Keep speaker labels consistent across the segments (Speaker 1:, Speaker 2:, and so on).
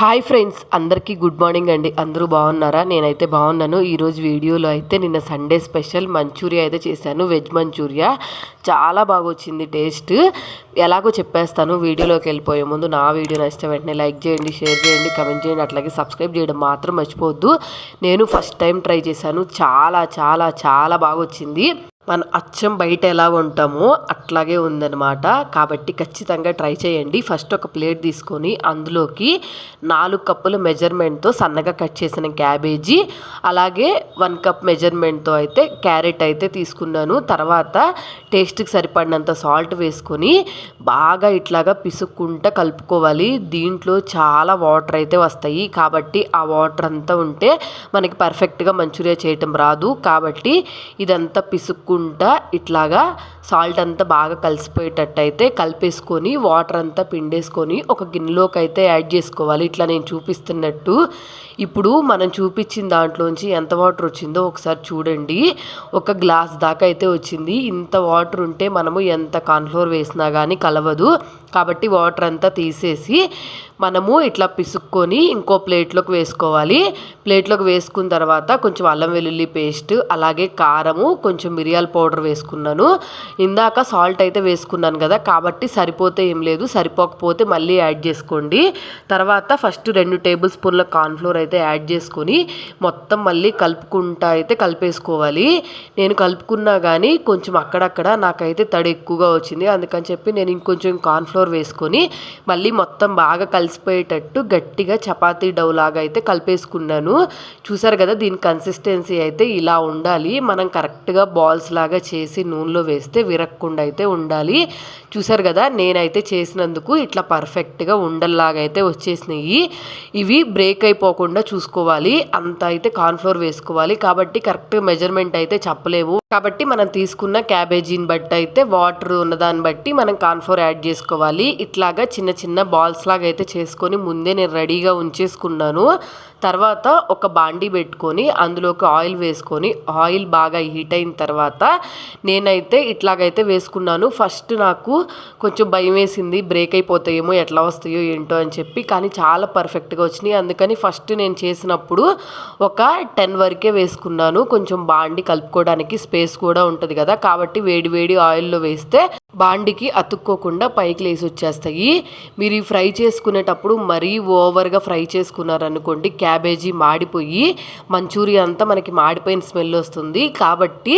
Speaker 1: Hi friends అందరికీ good morning అండి. అందరూ బాగున్నారా? నేనైతే బాగున్నాను. ఈరోజు వీడియోలో అయితే నిన్న సండే స్పెషల్ మంచూరియా అయితే చేశాను. Veg Manchuria. చాలా బాగా వచ్చింది టేస్ట్. ఎలాగో చెప్పేస్తాను. వీడియోలోకి వెళ్ళిపోయే ముందు నా వీడియో నచ్చిన వెంటనే లైక్ చేయండి షేర్ చేయండి కమెంట్ చేయండి అట్లాగే సబ్స్క్రైబ్ చేయడం మాత్రం మర్చిపోవద్దు. నేను ఫస్ట్ టైం ట్రై చేశాను. చాలా చాలా చాలా బాగా వచ్చింది మన అచ్చం బయట ఎలా ఉంటామో అట్లాగే ఉందన్నమాట. కాబట్టి ఖచ్చితంగా ట్రై చేయండి. ఫస్ట్ ఒక ప్లేట్ తీసుకొని అందులోకి నాలుగు కప్పుల మెజర్మెంట్తో సన్నగా కట్ చేసిన క్యాబేజీ అలాగే వన్ కప్ మెజర్మెంట్తో అయితే క్యారెట్ అయితే తీసుకున్నాను. తర్వాత టేస్ట్కి సరిపడినంత సాల్ట్ వేసుకొని బాగా ఇట్లాగా పిసుక్కుంటా కలుపుకోవాలి. దీంట్లో చాలా వాటర్ అయితే వస్తాయి. కాబట్టి ఆ వాటర్ అంతా ఉంటే మనకి పర్ఫెక్ట్గా మంచూరియా చేయటం రాదు. కాబట్టి ఇదంతా పిసుక్కు కలుపుకుంటా ఇట్లాగా సాల్ట్ అంతా బాగా కలిసిపోయేటట్టు అయితే కలిపేసుకొని వాటర్ అంతా పిండేసుకొని ఒక గిన్నెలోకి అయితే యాడ్ చేసుకోవాలి. ఇట్లా నేను చూపిస్తున్నట్టు. ఇప్పుడు మనం చూపించిన దాంట్లోంచి ఎంత వాటర్ వచ్చిందో ఒకసారి చూడండి. ఒక గ్లాస్ దాకా అయితే వచ్చింది. ఇంత వాటర్ ఉంటే మనము ఎంత కాన్ఫ్లోర్ వేసినా కానీ కలవదు. కాబట్టి వాటర్ అంతా తీసేసి మనము ఇట్లా పిసుక్కొని ఇంకో ప్లేట్లోకి వేసుకోవాలి. ప్లేట్లోకి వేసుకున్న తర్వాత కొంచెం అల్లం వెల్లుల్లి పేస్ట్ అలాగే కారము కొంచెం మిరియాల పౌడర్ వేసుకున్నాను. ఇందాక సాల్ట్ అయితే వేసుకున్నాను కదా కాబట్టి సరిపోతే ఏం లేదు. సరిపోకపోతే మళ్ళీ యాడ్ చేసుకోండి. తర్వాత ఫస్ట్ రెండు టేబుల్ స్పూన్ల కార్న్ఫ్లోర్ అయితే యాడ్ చేసుకొని మొత్తం మళ్ళీ కలుపుకుంటా అయితే కలిపేసుకోవాలి. నేను కలుపుకున్నా కానీ కొంచెం అక్కడక్కడ నాకైతే తడి ఎక్కువగా వచ్చింది. అందుకని చెప్పి నేను ఇంకొంచెం కార్న్ఫ్లోర్ వేసుకొని మళ్ళీ మొత్తం బాగా కలిసిపోయేటట్టు గట్టిగా చపాతీ డౌ లాగా అయితే కలిపేసుకున్నాను. చూసారు కదా దీని కన్సిస్టెన్సీ అయితే ఇలా ఉండాలి. మనం కరెక్ట్గా బాల్స్ లాగా చేసి నూనెలో వేస్తే విరక్కుండా అయితే ఉండాలి. చూసారు కదా నేనైతే చేసినందుకు ఇట్లా పర్ఫెక్ట్గా ఉండల్లాగా అయితే వచ్చేసినాయి. ఇవి బ్రేక్ అయిపోకుండా చూసుకోవాలి. అంత అయితే కార్న్ఫ్లోర్ వేసుకోవాలి. కాబట్టి కరెక్ట్ మెజర్మెంట్ అయితే చెప్పలేము కాబట్టి మనం తీసుకున్న క్యాబేజీని బట్టి అయితే వాటర్ ఉన్నదాన్ని బట్టి మనం కార్న్ఫ్లోర్ యాడ్ చేసుకోవాలి. ఇట్లాగా చిన్న చిన్న బాల్స్ లాగా అయితే చేసుకొని ముందే నేను రెడీగా ఉంచేసుకున్నాను. తర్వాత ఒక బాండీ పెట్టుకొని అందులోకి ఆయిల్ వేసుకొని ఆయిల్ బాగా హీట్ అయిన తర్వాత నేనైతే ఇట్లాగైతే వేసుకున్నాను. ఫస్ట్ నాకు కొంచెం భయం వేసింది. బ్రేక్ అయిపోతాయేమో ఎట్లా వస్తాయో ఏంటో అని చెప్పి. కానీ చాలా పర్ఫెక్ట్గా వచ్చినాయి. అందుకని ఫస్ట్ నేను చేసినప్పుడు ఒక టెన్ వరకే వేసుకున్నాను. కొంచెం బాండి కలుపుకోవడానికి స్పేస్ కూడా ఉంటుంది కదా. కాబట్టి వేడి వేడి ఆయిల్లో వేస్తే బాండికి అతుక్కోకుండా పైకి లేసి వచ్చేస్తాయి. మీరు ఈ ఫ్రై చేసుకునేటప్పుడు మరీ ఓవర్గా ఫ్రై చేసుకున్నారనుకోండి క్యాబేజీ మాడిపోయి మంచూరియా అంతా మనకి మాడిపోయిన స్మెల్ వస్తుంది. కాబట్టి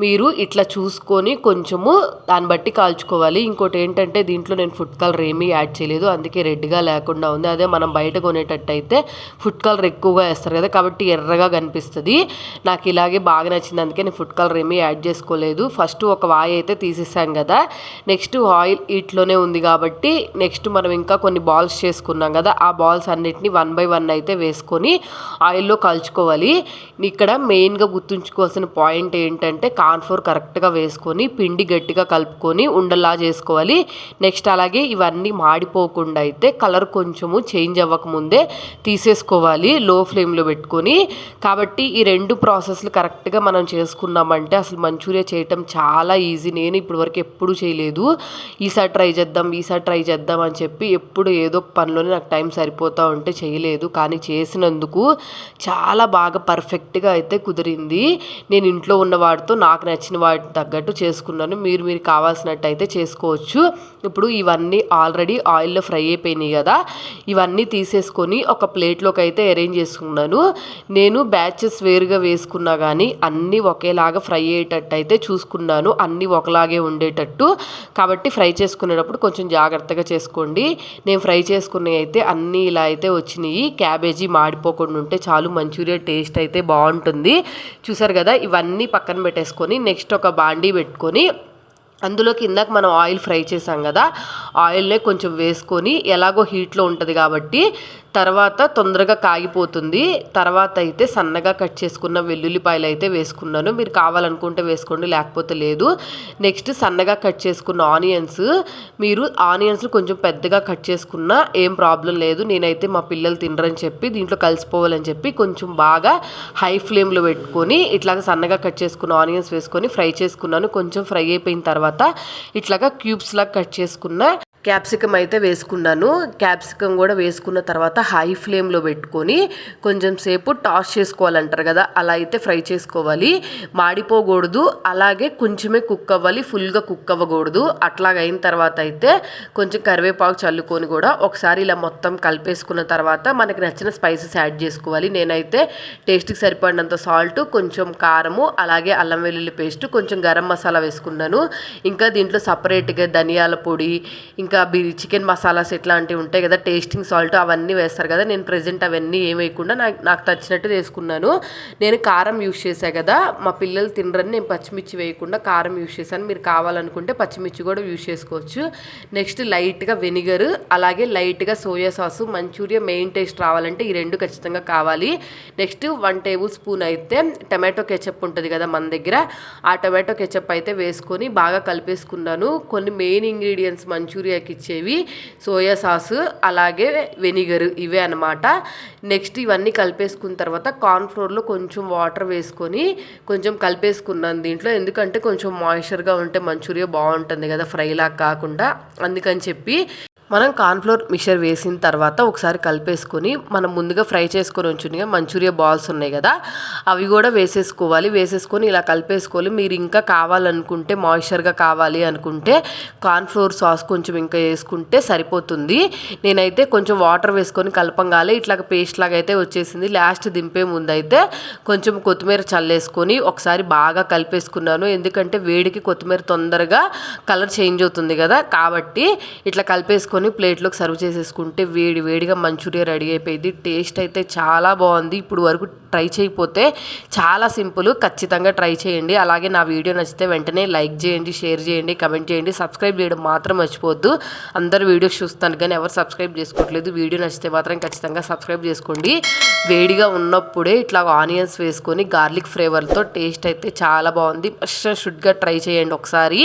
Speaker 1: మీరు ఇట్లా చూసుకొని కొంచెము దాన్ని బట్టి కాల్చుకోవాలి. ఇంకోటి ఏంటంటే దీంట్లో నేను ఫుడ్ కలర్ ఏమీ యాడ్ చేయలేదు. అందుకే రెడ్గా లేకుండా ఉంది. అదే మనం బయట కొనేటట్టయితే ఫుడ్ కలర్ ఎక్కువగా వేస్తారు కదా. కాబట్టి ఎర్రగా కనిపిస్తుంది. నాకు ఇలాగే బాగా నచ్చింది. అందుకే నేను ఫుడ్ కలర్ ఏమీ యాడ్ చేసుకోలేదు. ఫస్ట్ ఒక వాయి అయితే తీసేసాం కదా. నెక్స్ట్ ఆయిల్ ఇట్లోనే ఉంది కాబట్టి నెక్స్ట్ మనం ఇంకా కొన్ని బాల్స్ చేసుకున్నాం కదా ఆ బాల్స్ అన్నిటిని వన్ బై వన్ అయితే వేసుకొని ఆయిల్లో కలుచుకోవాలి. ఇక్కడ మెయిన్గా గుర్తుంచుకోవాల్సిన పాయింట్ ఏంటంటే కార్న్ఫ్లోర్ కరెక్ట్గా వేసుకొని పిండి గట్టిగా కలుపుకొని ఉండలా చేసుకోవాలి. నెక్స్ట్ అలాగే ఇవన్నీ మాడిపోకుండా అయితే కలర్ కొంచెము చేంజ్ అవ్వకముందే తీసేసుకోవాలి లో ఫ్లేమ్లో పెట్టుకొని. కాబట్టి ఈ రెండు ప్రాసెస్లు కరెక్ట్గా మనం చేసుకున్నామంటే అసలు మంచూరియా చేయటం చాలా ఈజీ. నేను ఇప్పటివరకు ఎప్పుడు చేయలేదు. ఈసారి ట్రై చేద్దాం ఈసారి ట్రై చేద్దాం అని చెప్పి ఎప్పుడు ఏదో పనిలోనే నాకు టైం సరిపోతూ ఉంటే చేయలేదు. కానీ చేసినందుకు చాలా బాగా పర్ఫెక్ట్గా అయితే కుదిరింది. నేను ఇంట్లో ఉన్న వాటితో నాకు నచ్చిన వాటి తగ్గట్టు చేసుకున్నాను. మీరు మీరు కావాల్సినట్టు అయితే చేసుకోవచ్చు. ఇప్పుడు ఇవన్నీ ఆల్రెడీ ఆయిల్లో ఫ్రై అయిపోయినాయి కదా. ఇవన్నీ తీసేసుకొని ఒక ప్లేట్లోకి అయితే అరేంజ్ చేసుకున్నాను. నేను బ్యాచెస్ వేరుగా వేసుకున్నా కానీ అన్నీ ఒకేలాగా ఫ్రై అయ్యేటట్టు అయితే చూసుకున్నాను. అన్నీ ఒకలాగే ఉండేటట్టు కాబట్టి ఫ్రై చేసుకునేటప్పుడు కొంచెం జాగ్రత్తగా చేసుకోండి. నేను ఫ్రై చేసుకున్నవి అయితే అన్నీ ఇలా అయితే వచ్చినాయి. క్యాబేజీ మాడిపోకుండా ఉంటే చాలు మంచూరియా టేస్ట్ అయితే బాగుంటుంది. చూసారు కదా? ఇవన్నీ పక్కన పెట్టేసుకొని నెక్స్ట్ ఒక బాండీ పెట్టుకొని అందులోకి ఇందాక మనం ఆయిల్ ఫ్రై చేసాం కదా ఆయిల్నే కొంచెం వేసుకొని ఎలాగో హీట్లో ఉంటుంది కాబట్టి తర్వాత తొందరగా కాగిపోతుంది. తర్వాత అయితే సన్నగా కట్ చేసుకున్న వెల్లుల్లిపాయలు అయితే వేసుకున్నాను. మీరు కావాలనుకుంటే వేసుకోండి లేకపోతే లేదు. నెక్స్ట్ సన్నగా కట్ చేసుకున్న ఆనియన్స్ మీరు ఆనియన్స్ కొంచెం పెద్దగా కట్ చేసుకున్నా ఏం ప్రాబ్లం లేదు. నేనైతే మా పిల్లలు తినరని చెప్పి దీంట్లో కలిసిపోవాలని చెప్పి కొంచెం బాగా హై ఫ్లేమ్లో పెట్టుకొని ఇట్లాగ సన్నగా కట్ చేసుకున్న ఆనియన్స్ వేసుకొని ఫ్రై చేసుకున్నాను. కొంచెం ఫ్రై అయిపోయిన తర్వాత ఇట్లాగా క్యూబ్స్ లాగా కట్ చేసుకున్న క్యాప్సికమ్ అయితే వేసుకున్నాను. క్యాప్సికమ్ కూడా వేసుకున్న తర్వాత హై ఫ్లేమ్లో పెట్టుకొని కొంచెం సేపు టాస్ చేసుకోవాలంటారు కదా అలా అయితే ఫ్రై చేసుకోవాలి. మాడిపోకూడదు అలాగే కొంచెమే కుక్ అవ్వాలి ఫుల్గా కుక్ అవ్వకూడదు. అట్లాగ అయిన తర్వాత అయితే కొంచెం కరివేపాకు చల్లుకొని కూడా ఒకసారి ఇలా మొత్తం కలిపేసుకున్న తర్వాత మనకి నచ్చిన స్పైసెస్ యాడ్ చేసుకోవాలి. నేనైతే టేస్ట్కి సరిపడినంత సాల్ట్ కొంచెం కారము అలాగే అల్లం వెల్లుల్లి పేస్ట్ కొంచెం గరం మసాలా వేసుకున్నాను. ఇంకా దీంట్లో సపరేట్గా ధనియాల పొడి ఇంకా బి చికెన్ మసాలాస్ ఇట్లాంటివి ఉంటాయి కదా టేస్టింగ్ సాల్ట్ అవన్నీ వేస్తారు కదా నేను ప్రజెంట్ అవన్నీ ఏం వేయకుండా నాకు నాకు నచ్చినట్టు వేసుకున్నాను నేను కారం యూస్ చేశాను కదా మా పిల్లలు తినరని నేను పచ్చిమిర్చి వేయకుండా కారం యూస్ చేశాను. మీరు కావాలనుకుంటే పచ్చిమిర్చి కూడా యూస్ చేసుకోవచ్చు. నెక్స్ట్ లైట్గా వెనిగర్ అలాగే లైట్గా soya sauce Manchuria main taste రావాలంటే ఈ రెండు ఖచ్చితంగా కావాలి. నెక్స్ట్ వన్ టేబుల్ స్పూన్ అయితే టమాటో కెచప్ ఉంటుంది కదా మన దగ్గర ఆ టమాటో కెచప్ అయితే వేసుకొని బాగా కలిపేసుకున్నాను. కొన్ని మెయిన్ ఇంగ్రీడియంట్స్ మంచూరియాకి ఇచ్చేవి సోయా సాసు అలాగే వెనిగర్ ఇవే అనమాట నెక్స్ట్ ఇవన్నీ కలిపేసుకున్న తర్వాత కార్న్ఫ్లోర్లో కొంచెం వాటర్ వేసుకొని కొంచెం కలిపేసుకున్నాను దీంట్లో. ఎందుకంటే కొంచెం మాయిశ్చర్గా ఉంటే మంచూరియా బాగుంటుంది కదా ఫ్రైలా కాకుండా. అందుకని చెప్పి మనం కార్న్ఫ్లోర్ మిక్చర్ వేసిన తర్వాత ఒకసారి కలిపేసుకొని మనం ముందుగా ఫ్రై చేసుకొని ఉంచునిగా మంచూరియా బాల్స్ ఉన్నాయి కదా అవి కూడా వేసేసుకోవాలి. వేసేసుకొని ఇలా కలిపేసుకోవాలి. మీరు ఇంకా కావాలనుకుంటే మాయిశ్చర్గా కావాలి అనుకుంటే కార్న్ఫ్లోర్ సాస్ కొంచెం ఇంకా వేసుకుంటే సరిపోతుంది. నేనైతే కొంచెం వాటర్ వేసుకొని కలపంగాలి ఇట్లా పేస్ట్ లాగా అయితే వచ్చేసింది. లాస్ట్ దింపే ముందు అయితే కొంచెం కొత్తిమీర చల్లేసుకొని ఒకసారి బాగా కలిపేసుకున్నాను. ఎందుకంటే వేడికి కొత్తిమీర తొందరగా కలర్ చేంజ్ అవుతుంది కదా కాబట్టి ఇట్లా కలిపేసుకొని ప్లేట్లోకి సర్వ్ చేసేసుకుంటే వేడి వేడిగా మంచూరియా రెడీ అయిపోయింది. టేస్ట్ అయితే చాలా బాగుంది. ఇప్పుడు వరకు ట్రై చేయకపోతే చాలా సింపుల్ ఖచ్చితంగా ట్రై చేయండి. అలాగే నా వీడియో నచ్చితే వెంటనే లైక్ చేయండి షేర్ చేయండి కమెంట్ చేయండి. సబ్స్క్రైబ్ చేయడం మాత్రం మర్చిపోవద్దు. అందరు వీడియోస్ చూస్తాను కానీ ఎవరు సబ్స్క్రైబ్ చేసుకోవట్లేదు. వీడియో నచ్చితే మాత్రం ఖచ్చితంగా సబ్స్క్రైబ్ చేసుకోండి. వేడిగా ఉన్నప్పుడే ఇట్లా ఆనియన్స్ వేసుకొని గార్లిక్ ఫ్లేవర్తో టేస్ట్ అయితే చాలా బాగుంది. ఫస్ట్ షుడ్గా ట్రై చేయండి ఒకసారి.